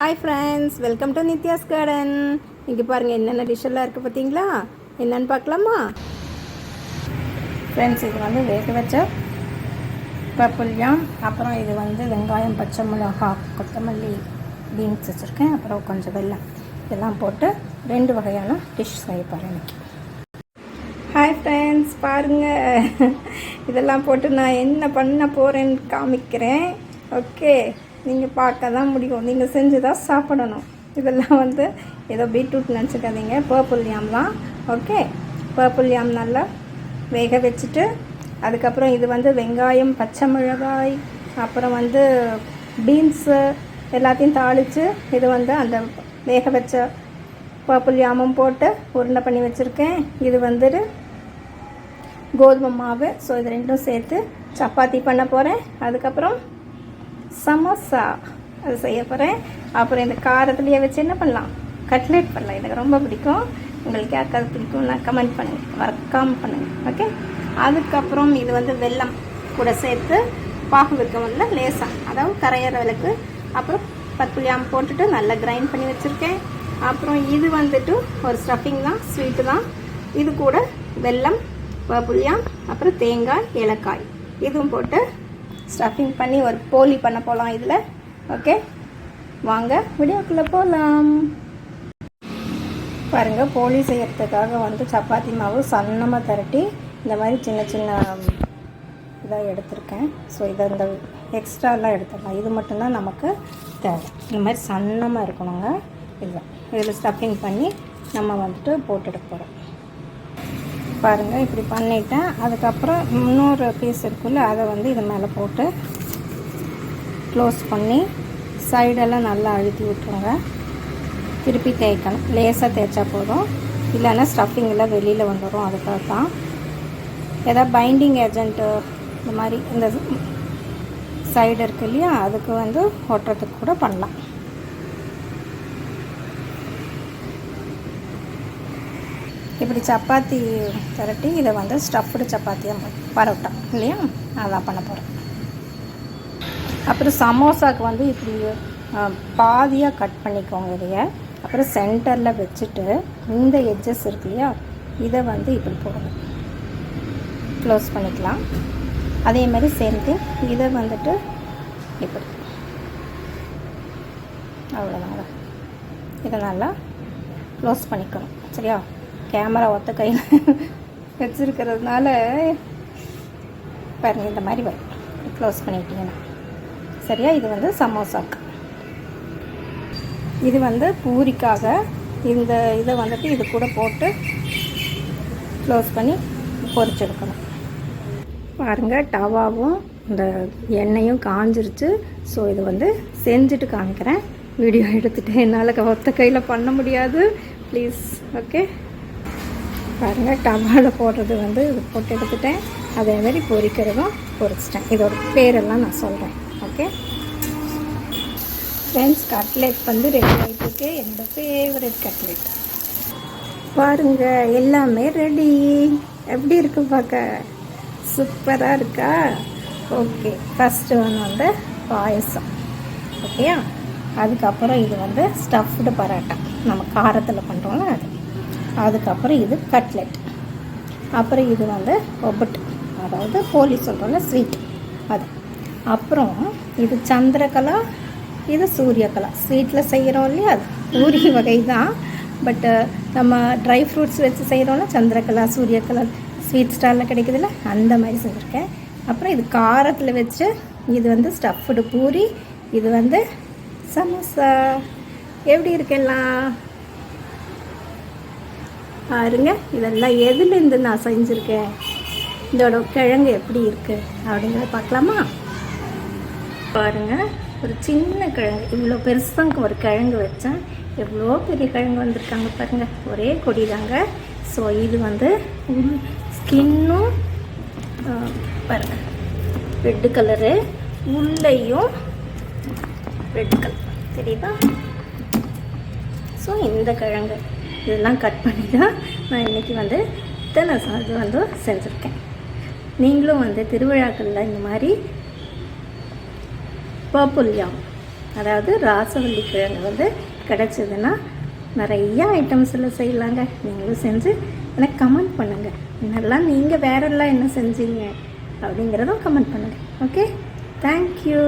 Hi friends welcome to Nithya's garden இங்கே பாருங்கள் என்னென்ன டிஷ்ஷெல்லாம் இருக்குது பார்த்தீங்களா? என்னென்னு பார்க்கலாமா? ஃப்ரெண்ட்ஸ் இது வந்து வேக வச்ச பப்புளியாம் அப்புறம் இது வந்து வெங்காயம் பச்சை மிளகா கொத்தமல்லி பீன்ஸ் வச்சுருக்கேன். அப்புறம் கொஞ்சம் வெல்லம். இதெல்லாம் போட்டு ரெண்டு வகையான டிஷ் செய்ய போகிறேன் ஹாய் ஃப்ரெண்ட்ஸ் பாருங்கள் இதெல்லாம் போட்டு நான் என்ன பண்ண போகிறேன்னு காமிக்கிறேன். ஓகே நீங்கள் பார்க்க தான் முடியும் நீங்கள் செஞ்சு தான் சாப்பிடணும். இதெல்லாம் வந்து ஏதோ பீட்ரூட் நினச்சிக்காதீங்க. பர்பிள் யாம் தான். ஓகே? பர்பிள் யாம் நல்லா வேக வச்சுட்டு அதுக்கப்புறம் இது வந்து வெங்காயம் பச்சை மிளகாய் அப்புறம் வந்து பீன்ஸு எல்லாத்தையும் தாளித்து இது வந்து அந்த வேக வச்ச பர்பிள் யாமும் போட்டு உருண்டை பண்ணி வச்சுருக்கேன். இது வந்துட்டு கோதுமை மாவு. ஸோ இது ரெண்டும் சேர்த்து சப்பாத்தி பண்ண போகிறேன் அதுக்கப்புறம் சமோசா அது செய்ய போகிறேன் அப்புறம் இந்த காரத்துலேயே வச்சு என்ன பண்ணலாம்? கட்லேட் பண்ணலாம். எனக்கு ரொம்ப பிடிக்கும். உங்களுக்கு யாருக்காவது பிடிக்கும் நான் கமெண்ட் பண்ணுங்கள் மறக்காம பண்ணுங்கள் ஓகே அதுக்கப்புறம் இது வந்து வெல்லம் கூட சேர்த்து பாகு வைக்க முடியல லேசாக அதாவது கரையிற விளக்கு அப்புறம் பத்துலியாம் போட்டுட்டு நல்லா கிரைண்ட் பண்ணி வச்சுருக்கேன். அப்புறம் இது வந்துட்டு ஒரு ஸ்டஃபிங் தான் ஸ்வீட்டு தான். இது கூட வெல்லம் புளியாம் அப்புறம் தேங்காய் ஏலக்காய். இதுவும் போட்டு ஸ்டஃபிங் பண்ணி ஒரு போலி பண்ண போகலாம் இதில். ஓகே வாங்க வீடியோக்குள்ளே போகலாம் பாருங்கள் போலி செய்கிறதுக்காக வந்து சப்பாத்தி மாவு சன்னமாக திரட்டி இந்த மாதிரி சின்ன சின்ன இதாக எடுத்திருக்கேன். ஸோ இதை இந்த எக்ஸ்ட்ராலாம் எடுத்துடலாம். இது மட்டும்தான் நமக்கு தேவை. இந்த மாதிரி சன்னமாக இருக்கணுங்க. இதில் இதில் ஸ்டஃபிங் பண்ணி நம்ம வந்துட்டு போட்டுட போகிறோம் பாருங்கள் இப்படி பண்ணிட்டேன். அதுக்கப்புறம் இன்னொரு பீஸ் இருக்குல்ல அதை வந்து இது மேலே போட்டு க்ளோஸ் பண்ணி சைடெல்லாம் நல்லா அழுத்தி விட்டுருங்க. திருப்பி தேய்க்கணும். லேசாக தேய்ச்சா போதும். இல்லைன்னா ஸ்டஃபிங் எல்லாம் வெளியில் வந்துடும் அதுக்காக தான். ஏதாவது பைண்டிங் ஏஜென்ட்டு இந்த மாதிரி இந்த சைடு இருக்கு இல்லையா அதுக்கு வந்து ஒட்டுறதுக்கு கூட பண்ணலாம். இப்படி சப்பாத்தி திரட்டி இதை வந்து ஸ்டஃப்டு சப்பாத்தியாக பரோட்டா இல்லையா? அதான் பண்ண போகிறேன் அப்புறம் சமோசாவுக்கு வந்து இப்படி பாதியாக கட் பண்ணிக்கோங்க இதைய. அப்புறம் சென்டரில் வச்சுட்டு இந்த எட்ஜஸ் இருக்கு இல்லையா? இதை வந்து இப்படி போடணும் க்ளோஸ் பண்ணிக்கலாம். அதே மாதிரி சேம் திங் இதை வந்துட்டு இப்படி. அவ்வளோதாங்க இதை நல்லா க்ளோஸ் பண்ணிக்கணும். சரியா? கேமரா ஒத்த கையில் வச்சுருக்கிறதுனால பாருங்கள் இந்த மாதிரி வரும். க்ளோஸ் பண்ணிட்டீங்கன்னா. சரியா? இது வந்து சமோசாக்கு இது வந்து பூரிக்காக இந்த இதை வந்துட்டு இது கூட போட்டு க்ளோஸ் பண்ணி பொறிச்செடுக்கணும் பாருங்கள் டவாவும் இந்த எண்ணெயும் காஞ்சிருச்சு. ஸோ இது வந்து செஞ்சுட்டு காமிக்கிறேன். வீடியோ எடுத்துகிட்டு என்னால் ஒத்த கையில் பண்ண முடியாது. ப்ளீஸ் ஓகே பாருங்கள் டவாவில் போடுறது வந்து இது போட்டு எடுத்துட்டேன். அதேமாதிரி பொரிக்கிறதும் பொரிச்சிட்டேன் இதோட பேரெல்லாம் நான் சொல்கிறேன் ஓகே ஃப்ரெண்ட்ஸ் கட்லெட் வந்து ரெடி ஆகிட்டுருக்கு என்னோடய ஃபேவரட் கட்லெட் பாருங்கள் எல்லாமே ரெடி எப்படி இருக்கு பார்க்க? சூப்பராக இருக்கா? ஓகே ஃபஸ்ட்டு ஒன்று வந்து பாயசம். ஓகேயா அதுக்கப்புறம் இது வந்து ஸ்டஃப்டு பரோட்டா. நம்ம காரத்தில் பண்ணுறோம்ல அது. அதுக்கப்புறம் இது கட்லெட் அப்புறம் இது வந்து ஒபட்டு அதாவது போலி சொல்கிறோம்ல ஸ்வீட் அது. அப்புறம் இது சந்திரகலா இது சூரியகலா. ஸ்வீட்டில் செய்கிறோம் இல்லையா? அது பூரி வகை தான் பட்டு நம்ம ட்ரை ஃப்ரூட்ஸ் வச்சு செய்கிறோம்ல சந்திரகலா சூரியகலா ஸ்வீட் ஸ்டாலில் கிடைக்குதுல்ல அந்த மாதிரி செஞ்சுருக்கேன். அப்புறம் இது காரத்தில் வச்சு இது வந்து ஸ்டஃப்டு பூரி இது வந்து சமோசா. எப்படி இருக்கெல்லாம் பாருங்க இதெல்லாம் எதுலேருந்து நான் செஞ்சுருக்கேன்? இதோட கிழங்கு எப்படி இருக்குது அப்படிங்கிறத பார்க்கலாமா? பாருங்கள் ஒரு சின்ன கிழங்கு. இவ்வளோ பெருசாக ஒரு கிழங்கு வச்சேன். எவ்வளோ பெரிய கிழங்கு வந்திருக்காங்க பாருங்கள் ஒரே கொடி தாங்க ஸோ இது வந்து ஸ்கின்னும் பாருங்கள் ரெட்டு கலரு உள்ளேயும் ரெட் கலர் தெரியுதா? ஸோ இந்த கிழங்கு. இதெல்லாம் கட் பண்ணி தான் நான் இன்றைக்கி வந்து இத்தனை சாது வந்து செஞ்சுருக்கேன். நீங்களும் வந்து திருவிழாக்களில் இந்த மாதிரி பர்பிள் அதாவது ராசவல்லி கிழங்கு வந்து கிடச்சிதுன்னா நிறைய ஐட்டம்ஸில் செய்யலாங்க. நீங்களும் செஞ்சு எனக்கு கமெண்ட் பண்ணுங்கள் என்னெல்லாம் நீங்கள் வேறெல்லாம் என்ன செஞ்சீங்க அப்படிங்கிறதும் கமெண்ட் பண்ணுங்கள் ஓகே தேங்க்யூ